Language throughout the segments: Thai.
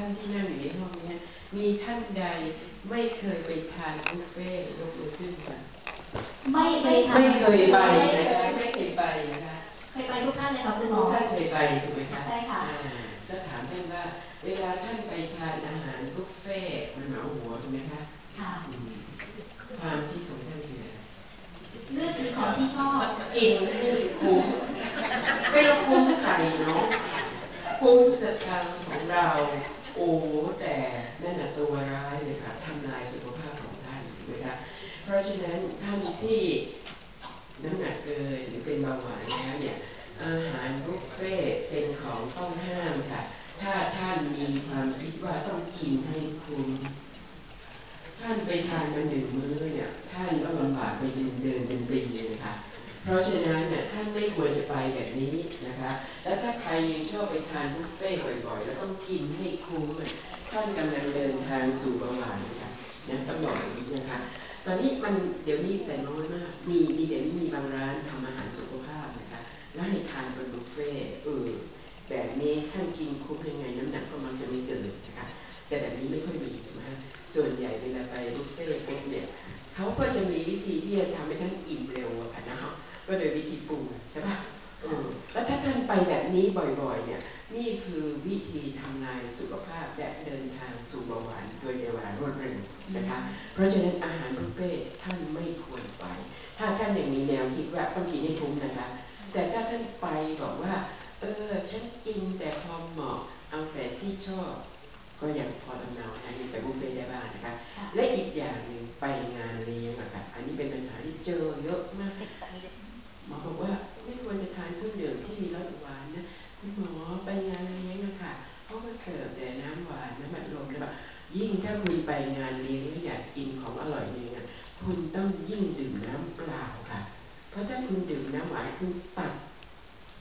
ท่านที่นั่งอยู่ในห้องเนี้ยมีท่านใดไม่เคยไปทานบุฟเฟ่ต์ยกมือขึ้นค่ะไม่เคยทำไม่เคยไปนะคะไม่เคยไปนะคะเคยไปทุกท่านเลยค่ะคุณหมทุอกท่านเคยไปถูกไหมคะใช่ค่ะอ่าก็ถามท่านว่า เวลาท่านไปทานอาหารบุฟเฟ่ต์มันเหมาหัวถูกไหมคะค่ะอืมความที่ของท่านคืออะไรเลือกกินของที่ชอบกินให้คุ้มไม่ต้องคุ้มใครเนาะคุ้มสตังค์ของเรา โอ้แต่นั่นน่ะตัวร้ายเลยค่ะทำลายสุขภาพของท่านถูกไหมคะเพราะฉะนั้นท่านที่น้ำหนักเกินหรือเป็นเบาหวานแล้วเนี่ยอาหารบุฟเฟ่เป็นของต้องห้ามค่ะถ้าท่านมีความคิดว่าต้องกินให้คุ้มท่านไปทานมาหนึ่งมื้อเนี่ยท่านก็ลำบากไปเดินเดินเป็นปีเลยนะคะ เพราะฉะนั้นเนี่ยท่านไม่ควรจะไปแบบนี้นะคะ แล้วถ้าใครยังชอบไปทานบุฟเฟ่บ่อยๆ แล้วต้องกินให้คุ้มท่านกำลังเดินทางสู่เบาหวานค่ะนะต้องบอกอย่างนี้นะคะ ตอนนี้มันเดี๋ยวนี้แต่น้อยมาก มีมีเดี๋ยวนี้มีบางร้านทำอาหารสุขภาพนะคะ แล้วให้ทานเป็นบุฟเฟ่เออแบบนี้ท่านกินคุ้มยังไงน้ำหนักก็มันจะไม่เกิดนะคะ แต่แบบนี้ไม่ค่อยมีถูกไหมฮะส่วนใหญ่เวลาไปบุฟเฟ่ต์ปุ๊บเนี่ยเขาก็จะมีวิธีที่จะทำให้ท่านอิ่มเร็วอะค่ะนะคะ ก็โดยวิธีปรุงใช่ปะเออแล้วถ้าท่านไปแบบนี้บ่อยๆเนี่ยนี่คือวิธีทำลายสุขภาพและเดินทางสู่เบาหวานโดยในเวลารวดเร็วนะคะ เพราะฉะนั้นอาหารบุฟเฟ่ท่านไม่ควรไป ถ้าท่านยังมีแนวคิดว่าต้องกินให้คุ้มนะคะ แต่ถ้าท่านไปบอกว่า เออฉันกินแต่พอเหมาะเอาแต่ที่ชอบ ก็ยังพอลำเนานะยังไปบุฟเฟ่ได้บ้างนะคะ เขาก็เสิร์ฟแต่น้ำหวานน้ำอัดลมเลยแบบยิ่งถ้าคุณไปงานเลี้ยงแล้วอยากกินของอร่อยเนี่ยคุณต้องยิ่งดื่มน้ำเปล่าค่ะ เพราะถ้าคุณดื่มน้ำหวานคุณตัด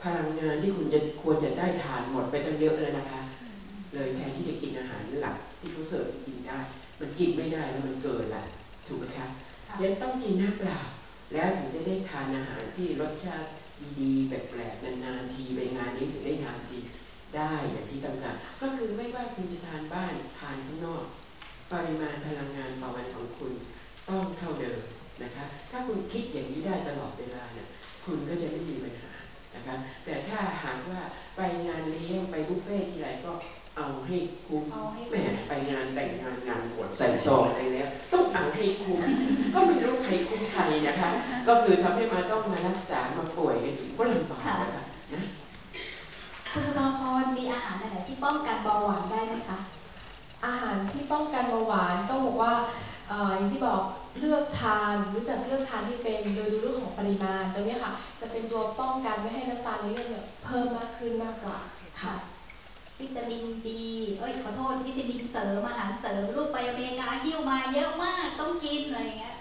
พลังงานที่คุณจะควรจะได้ทานหมดไปตั้งเยอะเลยนะคะ เลยแทนที่จะกินอาหารหลักที่เขาเสิร์ฟกินได้ มันกินไม่ได้แล้วมันเกินละถูกไหมคะค่ะยังต้องกินน้ำเปล่า แล้วถึงจะได้ทานอาหารที่รสชาติดีๆแปลกๆนานๆทีไปงานนี้ถึงได้ทานดีได้อย่าง ปริมาณพลังงานต่อวันของคุณต้องเท่าเดิมนะคะถ้าคุณคิดอย่างนี้ได้ตลอดเวลาเนี่ยคุณก็จะไม่มีปัญหานะคะแต่ถ้าหากว่าไปงานเลี้ยงไปบุฟเฟ่ต์ทีไรก็เอาให้คุ้มเอาให้แหมไปงานแต่งงานงานบวชใส่ซองอะไรแล้ว ต้องเอาให้คุ้มก็ไม่รู้ใครคุ้มใครนะคะ ก็คือทำให้มาต้องมารักษามาป่วยกันอีกก็ลำบากนะคะนะคุณสุภาพรมีอาหารอะไรที่ป้องกันเบาหวานได้ไหมคะ อาหารที่ป้องกันเบาหวานต้องบอกว่าเอ่ออย่างที่บอกเลือกทานรู้จักเลือกทานที่เป็นโดยดูเรื่องของปริมาณตัวเนี้ยค่ะ จะเป็นตัวป้องกันไม่ให้น้ำตาลในเลือดเนี่ยเพิ่มมากขึ้นมากกว่าค่ะ วิตามินดีเอ้ยขอโทษวิตามินเสริมอาหารเสริมลูกไปอเมริกาหิ้วมาเยอะมากต้องกินอะไรเงี้ย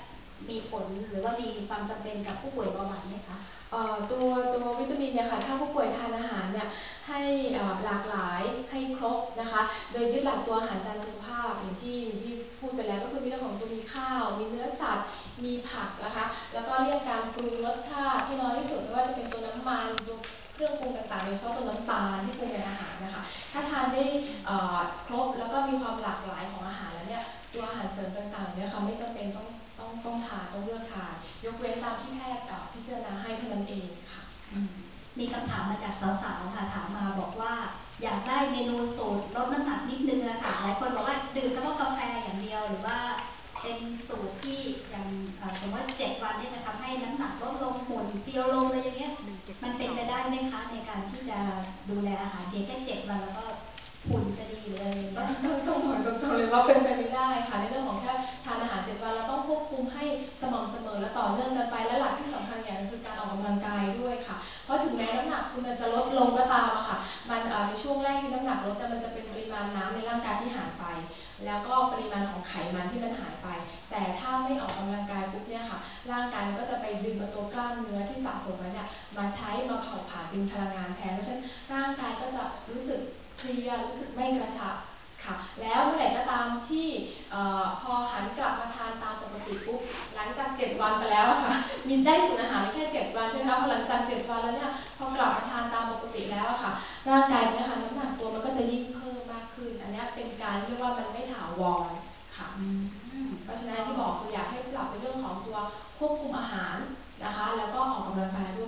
มีผลหรือว่ามีความจำเป็นกับผู้ป่วยเบาหวานไหมคะเอ่อตัวตัววิตามินเนี่ยค่ะถ้าผู้ป่วยทานอาหารเนี่ยให้เอ่อหลากหลายให้ครบ นะคะ โดยยึดหลักตัวอาหารจานสุขภาพอย่างที่ที่พูดไปแล้วก็คือมีเรื่องของตัวมีข้าว มีเนื้อสัตว์ มีผักนะคะ แล้วก็เรียกการปรุงรสชาติให้น้อยที่สุดไม่ว่าจะเป็นตัวน้ำมันตัวเครื่องปรุงต่างๆโดยเฉพาะตัวน้ำตาลที่ปรุงในอาหารนะคะ ถ้าทานได้ครบแล้วก็มีความหลากหลายของอาหารแล้วเนี่ยตัวอาหารเสริมต่างๆเนี่ยค่ะไม่จำเป็นต้องต้องต้องทานต้องเลือกทานยกเว้นตามที่แพทย์พิจารณาให้เท่านั้นเองค่ะ มีคำถามมาจากสาวๆค่ะถามมาบอกว่า อยากได้เมนูสูตรลดน้ำหนักนิดนึงอะค่ะหลายคนบอกว่าดื่มเฉพาะกาแฟอย่างเดียวหรือว่า เป็นสูตรที่อย่างสมมติว่าเจ็ดวันเนี่ยจะทำให้น้ำหนักลดลงหุ่นเปรียวลงอะไรอย่างเงี้ยมันเป็นไปได้ไหมคะในการที่จะดูแลอาหารเพียงแค่เจ็ดวันแล้วก็หุ่นจะดีหรืออะไรองต้อเงี้งยต้องต้องบอกตรงๆเลยว่าเป็นไปไม่ได้ค่ะในเรื่องของแค่ทานอาหารเจ็ดวันเราต้องควบคุมให้สม่ำเสมอและต่อเนื่องกันไปและหลักที่สำคัญอย่า เพราะถึงแม้น้ำหนักคุณจะลดลงก็ตามอะค่ะ มันในช่วงแรกที่น้ำหนักลดแต่มันจะเป็นปริมาณน้ำในร่างกายที่หายไป แล้วก็ปริมาณของไขมันที่มันหายไป แต่ถ้าไม่ออกกำลังกายปุ๊บเนี่ยค่ะ ร่างกายมันก็จะไปดึงเอาตัวกล้ามเนื้อที่สะสมไว้เนี่ยมาใช้มาเผาผลาญเป็นพลังงานแทน เพราะฉะนั้นร่างกายก็จะรู้สึกเพลียรู้สึกไม่กระชับค่ะแล้วเมื่อไหร่ก็ตามที่อพอหันกลับมาทานตามปกติปุ๊บหลังจาก 7 วันไปแล้วอะค่ะ มีได้สูตรอาหารแค่ 7 วันใช่ไหมคะพอหลังจาก 7 วันแล้วเนี่ยพอกลับมาทานตามปกติแล้วอะค่ะ ร่างกายเนี่ยค่ะน้ำหนักตัวมันก็จะยิ่งเพิ่มมากขึ้น อันเนี้ยนี้ยเป็นการเรียกว่ามันไม่ถาวรค่ะอืมเพราะฉะนั้นที่บอกคืออยากให้ปรับในเรื่องของตัวควบคุมอาหารนะคะ แล้วก็ออกกำลังกายร่วมด้วย